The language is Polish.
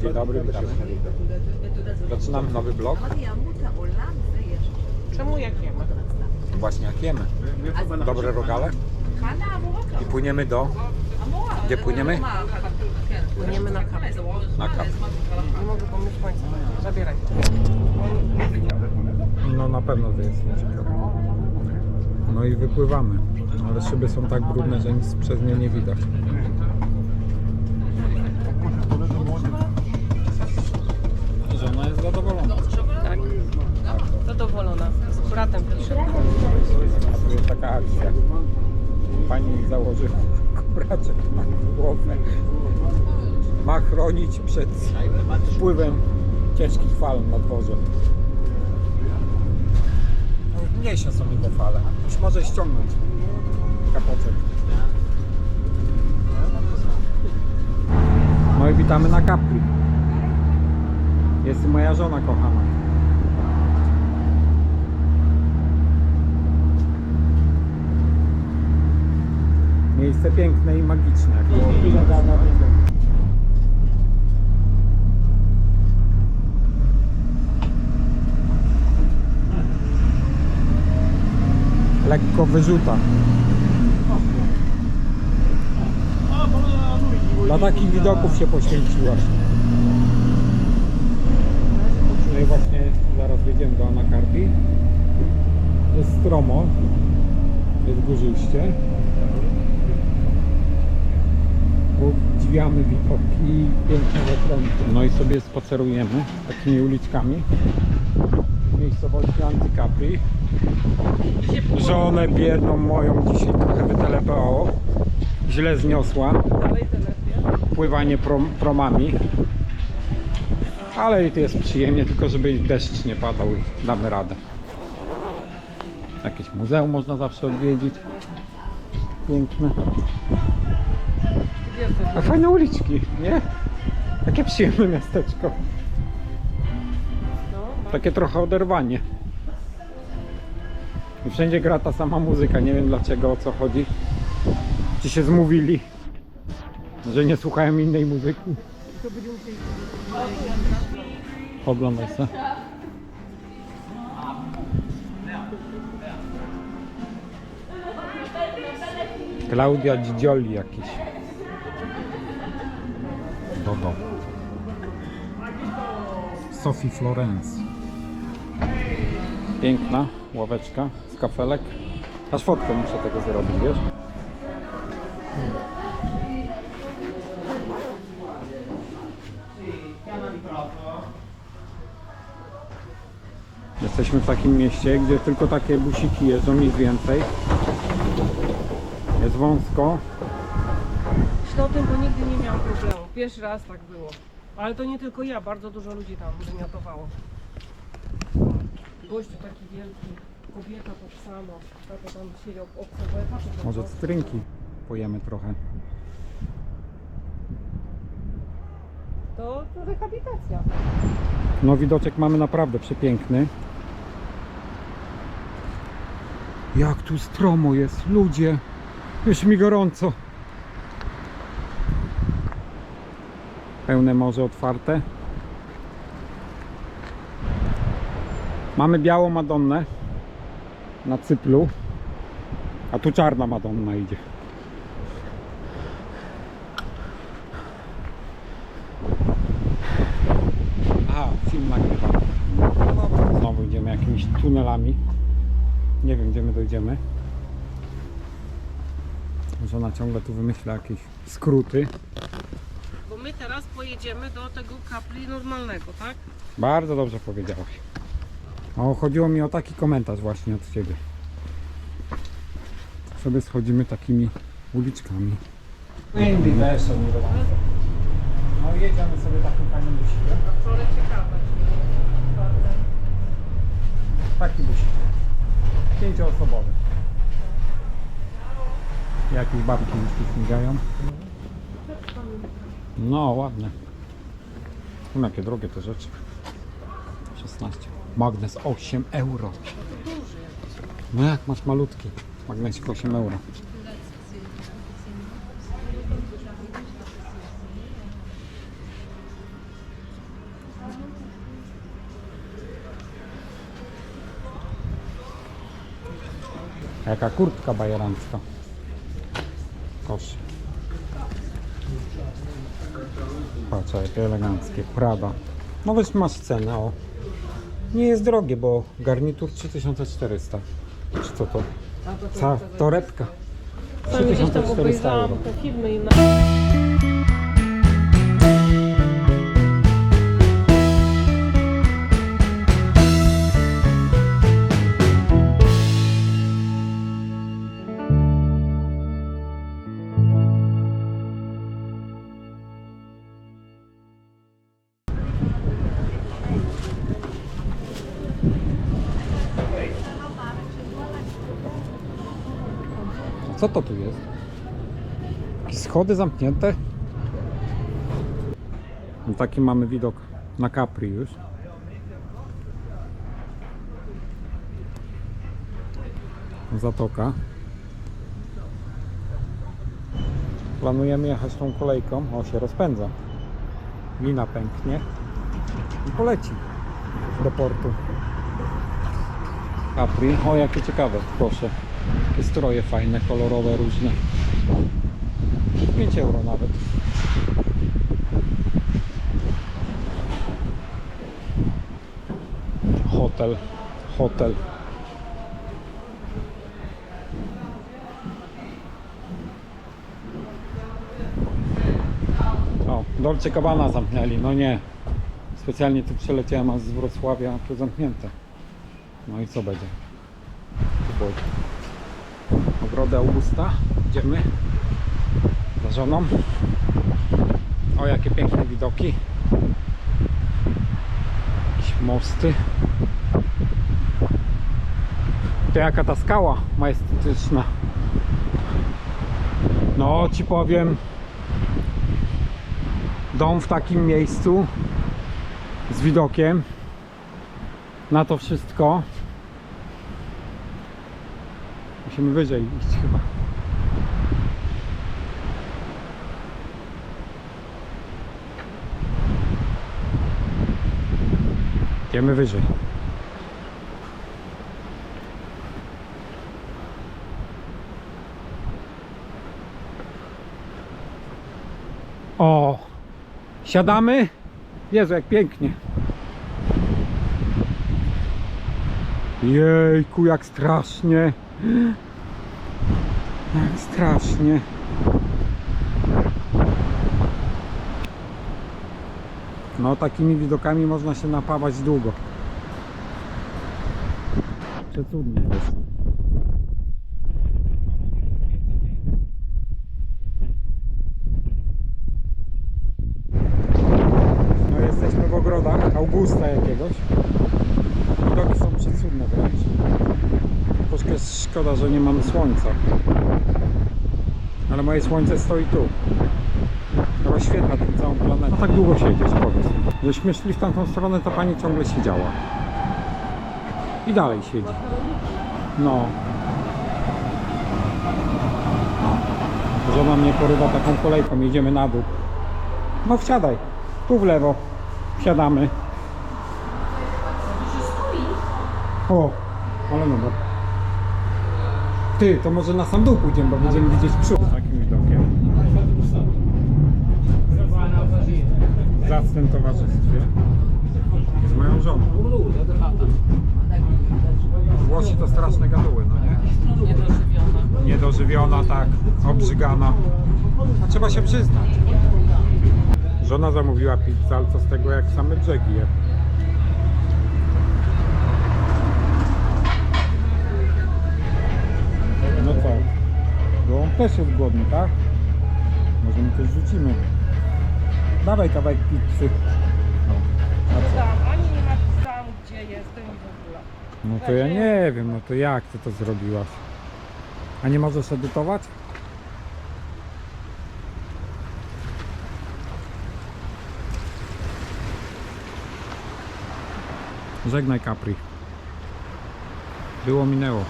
Dzień dobry, witamy. Zaczynamy nowy vlog. Czemu jak jemy? Właśnie jak jemy. Dobre rogale. I płyniemy do... Gdzie płyniemy? Płyniemy na kawę. Na kap. Nie mogę pomyśleć słońca. Zabieraj. No na pewno to jest ciekawe. No i wypływamy. Ale szyby są tak brudne, że nic przez nie nie widać. Żona jest zadowolona. Tak. Zadowolona. Z bratem pisze. A tu jest taka akcja. Pani założy kubraczek na głowę. Ma chronić przed wpływem ciężkich fal na dworze. No, Niesie sobie te fale. Już może ściągnąć kapoczek. No i witamy na Capri. Jest moja żona kochana. Miejsce piękne i magiczne. Lekko wyrzuta. Dla takich widoków się poświęciłaś. No i właśnie zaraz wyjdziemy do Anakardi. Jest stromo. Jest górzyście. Podziwiamy widoki i piękne zakręty. No i sobie spacerujemy takimi uliczkami miejscowości Antycapri. Żonę biedną moją dzisiaj trochę wytelepało. Źle zniosła pływanie prom, promami. Ale i to jest przyjemnie, tylko żeby deszcz nie padał i damy radę. Jakieś muzeum można zawsze odwiedzić. Piękne. A fajne uliczki, nie? Takie przyjemne miasteczko. No, ma- Takie trochę oderwanie. I wszędzie gra ta sama muzyka, nie wiem dlaczego, o co chodzi. Czy się zmówili, że nie słuchają innej muzyki. Oglądaj se. Klaudia Dzidzioli jakiś. Dodo. Sophie Florence. Piękna ławeczka z kafelek. Aż fotkę muszę tego zrobić, wiesz? Jesteśmy w takim mieście, gdzie tylko takie busiki jeżdżą, nic więcej. Jest wąsko. Myślę o tym, bo nigdy nie miałam problemu. Pierwszy raz tak było. Ale to nie tylko ja, bardzo dużo ludzi tam wymiotowało. Gościu taki wielki, kobieta tak samo. Tam siedział obserwuje, Może cytrynki pojemy trochę. To, to rehabilitacja. No widoczek mamy naprawdę przepiękny. Jak tu stromo jest, ludzie. Już mi gorąco. Pełne morze otwarte. Mamy białą Madonnę na Cyplu. A tu czarna Madonna idzie. A, film nagrywam. No znowu idziemy jakimiś tunelami. Nie wiem, gdzie my dojdziemy. Żona ciągle tu wymyśla jakieś skróty. Teraz pojedziemy do tego kapli normalnego, tak? Bardzo dobrze powiedziałaś. O, chodziło mi o taki komentarz właśnie od Ciebie. Sobie schodzimy takimi uliczkami. Indy też No jedziemy sobie busikiem. Wczoraj ciekawe. Taki busik. Pięcioosobowy. Jakieś babki już tu śmigają. No, ładne. Są jakie drogie te rzeczy. 16. Magnes 8 euro. No jak masz malutki? Magnesik 8 euro. Jaka kurtka bajerancka. Kosz. Patrz, jakie eleganckie. Prada. No weź masz cenę, o. Nie jest drogie, bo garnitur 3400. Czy co to? Ca torebka. Sami gdzieś tam 3400 obejrzałam euro. te filmy i na... Co to tu jest? Jakieś schody zamknięte? No taki mamy widok na Capri już. Zatoka. Planujemy jechać tą kolejką. O, się rozpędza. Lina pęknie i poleci do portu. Capri. O, jakie ciekawe, proszę. Takie stroje fajne, kolorowe, różne. 5 euro nawet. Hotel, hotel. O, Dolce Cabana zamknęli, no nie. Specjalnie tu przeleciałem aż z Wrocławia, a tu zamknięte. No i co będzie? Tu boi. Ogrodę Augusta. Idziemy za żoną. O, jakie piękne widoki. Jakieś mosty. To jaka ta skała majestetyczna. No, ci powiem. Dom w takim miejscu z widokiem na to wszystko. Musimy wyżej iść chyba. Idziemy wyżej. O! Siadamy? Jezu, jak pięknie. Jejku, jak strasznie. Jak strasznie. No takimi widokami można się napawać długo. Przecudnie jest. No jesteśmy w ogrodach Augusta jakiegoś. Widoki są przecudne wręcz. Troszkę szkoda, że nie mamy słońca. Ale moje słońce stoi tu. Rozświetla tę całą planetę. No tak długo siedzieć, powiedz. Żeśmy szli w tamtą stronę, to pani ciągle siedziała. I dalej siedzi. No. Żona mnie porywa taką kolejką, jedziemy na dół. No wsiadaj. Tu w lewo. Wsiadamy. O, ale numer. Ty, to może na sam dół pójdziemy, bo będziemy widzieć przód. Takim widokiem. W zacnym towarzystwie. Z moją żoną. Włosi to straszne gaduły, no nie? Niedożywiona. Niedożywiona, tak, obrzygana. A trzeba się przyznać. Żona zamówiła pizzę, ale co z tego, jak same brzegi je. No co? Bo on też jest głodny, tak? Może mu coś rzucimy. Dawaj kawałek pizzy. No, a co? Tam, ani nie napisałam, gdzie jestem i w ogóle. No to ja nie wiem, no to jak ty to zrobiłaś? A nie możesz edytować? Żegnaj Capri. Było minęło.